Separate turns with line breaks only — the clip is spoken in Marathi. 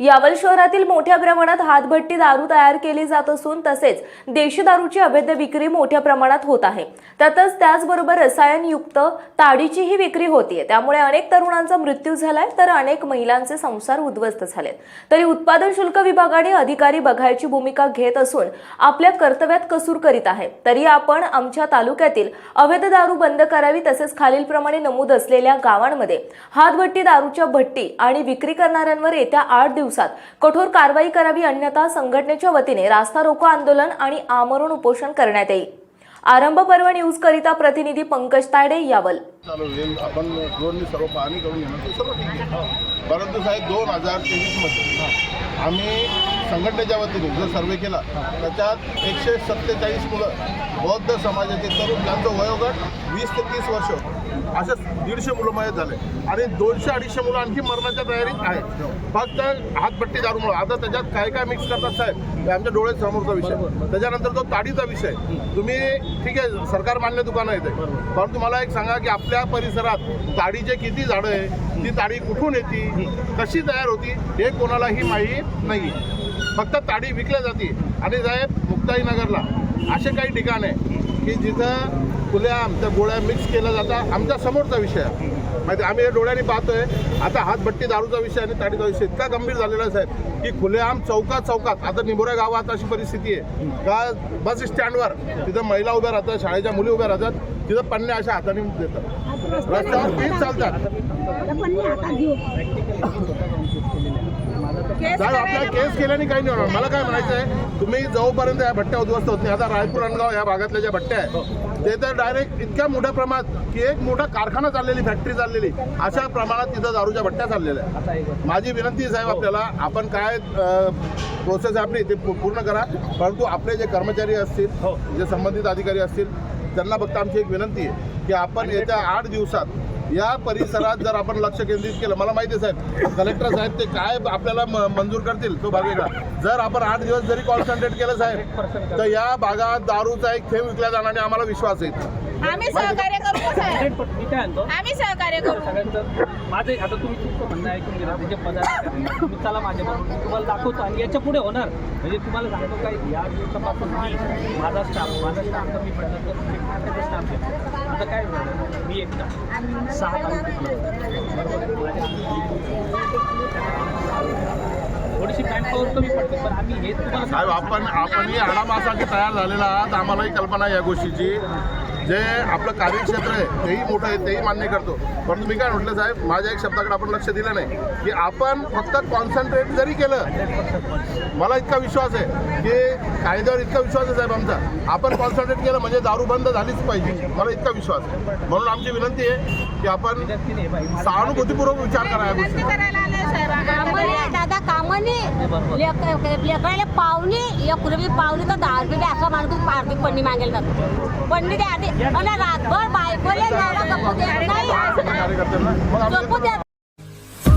यावल शहरातील मोठ्या प्रमाणात हातभट्टी दारू तयार केली जात असून तसेच देशी दारूची अवैध विक्री मोठ्या प्रमाणात होत आहे. त्यातच त्याचबरोबर रसायनयुक्त ताडीचीही विक्री होतीये. त्यामुळे अनेक तरुणांचा मृत्यू झालाय तर अनेक महिलांचे संसार उद्ध्वस्त झालेत. तरी उत्पादन शुल्क विभागाने अधिकारी बघायची भूमिका घेत असून आपल्या कर्तव्यात कसूर करीत आहे. तरी आपण आमच्या तालुक्यातील अवैध दारू बंद करावी तसेच खालीलप्रमाणे नमूद असलेल्या गावांमध्ये हातभट्टी दारूच्या भट्टी आणि विक्री करणाऱ्यांवर येत्या आठ दिवसात. कठोर कारवाई करावी अन्यथा संघटनेच्या वतीने रास्ता रोको आंदोलन आणि आमरण उपोषण करण्यात येईल. आरंभ पर्व न्यूज करिता प्रतिनिधी पंकज तायडे यावल.
आपण ड्रोननी सर्व पाहणी करून घेणं सर्व ठीक आहे. परंतु साहेब दोन हजार तेवीसमध्ये आम्ही संघटनेच्या वतीने जो सर्वे केला त्याच्यात एकशे सत्तेचाळीस मुलं बौद्ध समाजाचे तरुण ज्यांचं वयोगट वीस ते तीस वर्ष असे दीडशे मुलं मयत झाले. आणि दोनशे अडीचशे मुलं आणखी मरणाच्या तयारीत आहे फक्त हातपट्टी दारूमुळं आता त्याच्यात काय काय मिक्स करतात साहेब? हे आमच्या डोळ्यासमोरचा विषय. त्याच्यानंतर तो ताडीचा विषय. तुम्ही ठीक आहे सरकार मान्य दुकानं येते परंतु मला एक सांगा की आपल्या परिसरात ताडीचे किती झाडं आहे ती ताडी कुठून येते? कशी तयार होती? हे कोणालाही माहीत नाही फक्त ताडी विकल्या जाते. आणि साहेब मुक्ताईनगरला असे काही ठिकाण आहे की जिथं खुल्या त्या गोळ्या मिक्स केल्या जातात. आमच्या समोरचा विषय माहिती आम्ही हे डोळ्यांनी पाहतोय. आता हातभट्टी दारूचा विषय आणि ताडीचा विषय इतका गंभीर झालेला आहे साहेब की खुलेआम चौकात चौकात आता निबोऱ्या गावात अशी परिस्थिती आहे. का बस स्टँडवर तिथं महिला उभ्या राहतात शाळेच्या मुली उभ्या राहतात तिथं पन्ने अशा हाताने देतात. रस्त्यावर तीच चालतात. साहेब आपल्याला केस केल्याने काही नाही होणार. मला काय म्हणायचं आहे तुम्ही जोपर्यंत या भट्ट्या उद्ध्वस्त होत नाही आता रायपूर अनगाव या भागातल्या ज्या भट्ट्या आहेत ते तर डायरेक्ट इतक्या मोठ्या प्रमाणात की एक मोठा कारखाना चाललेली फॅक्टरी चाललेली अशा प्रमाणात तिथं दारूच्या भट्ट्या चाललेल्या आहेत. माझी विनंती साहेब आपल्याला आपण काय प्रोसेस आहे आपली ते पूर्ण करा. परंतु आपले जे कर्मचारी असतील जे संबंधित अधिकारी असतील त्यांना फक्त आमची एक विनंती आहे की आपण येत्या आठ दिवसात या परिसरात जर आपण लक्ष केंद्रित केलं मला माहिती आहे साहेब कलेक्टर साहेब ते काय आपल्याला म- मंजूर करतील तो भाग जर आपण आठ दिवस जरी कॉन्सन्ट्रेट केलं साहेब तर या भागात दारूचा एक खेळ विकला जाणार आणि आम्हाला विश्वास आहे.
आम्ही सहकार्य करू साहेब?
मी काय म्हणतो?
आम्ही सहकार्य करू.
सगळ्यांचं माझं आता तुम्ही तुमचं म्हणणं ऐकून गेलं त्याचे पदार्थ. तुम्ही चला माझ्याबरोबर मी तुम्हाला दाखवतो आणि याच्यापुढे होणार. म्हणजे तुम्हाला सांगतो काय या दिवसापासून मी माझा स्टाफ माझा स्टाफ तर मी म्हटलं तर मी ठाण्याचा स्टाफ आहे आता काय झालं मी एकटा. सहा थोडीशी मॅनपॉवर कमी पडते पण आम्ही हे तुम्हाला
साहेब आपण आपण ही आडामासाठी तयार झालेला आहात. आम्हालाही कल्पना आहे या गोष्टीची. जे आपलं कार्यक्षेत्र आहे तेही मोठं आहे तेही मान्य करतो. परंतु मी काय म्हटलं साहेब माझ्या एक शब्दाकडे आपण लक्ष दिलं नाही. की आपण फक्त कॉन्सन्ट्रेट जरी केलं मला इतका विश्वास आहे की कायद्यावर इतका विश्वास आहे साहेब आमचा. आपण कॉन्सन्ट्रेट केलं म्हणजे दारू बंद झालीच पाहिजे. मला इतका विश्वास आहे. म्हणून आमची विनंती आहे की आपण सहानुभूतीपूर्वक विचार करा
दादा कामने. लेकराला पाहुणे एक रुपये पाहुणे तर दहा रुपये असं माणूस पारती पन्नी मागेल जातो पन्नी द्या आधी आणि रातभर बायकोले गप्पू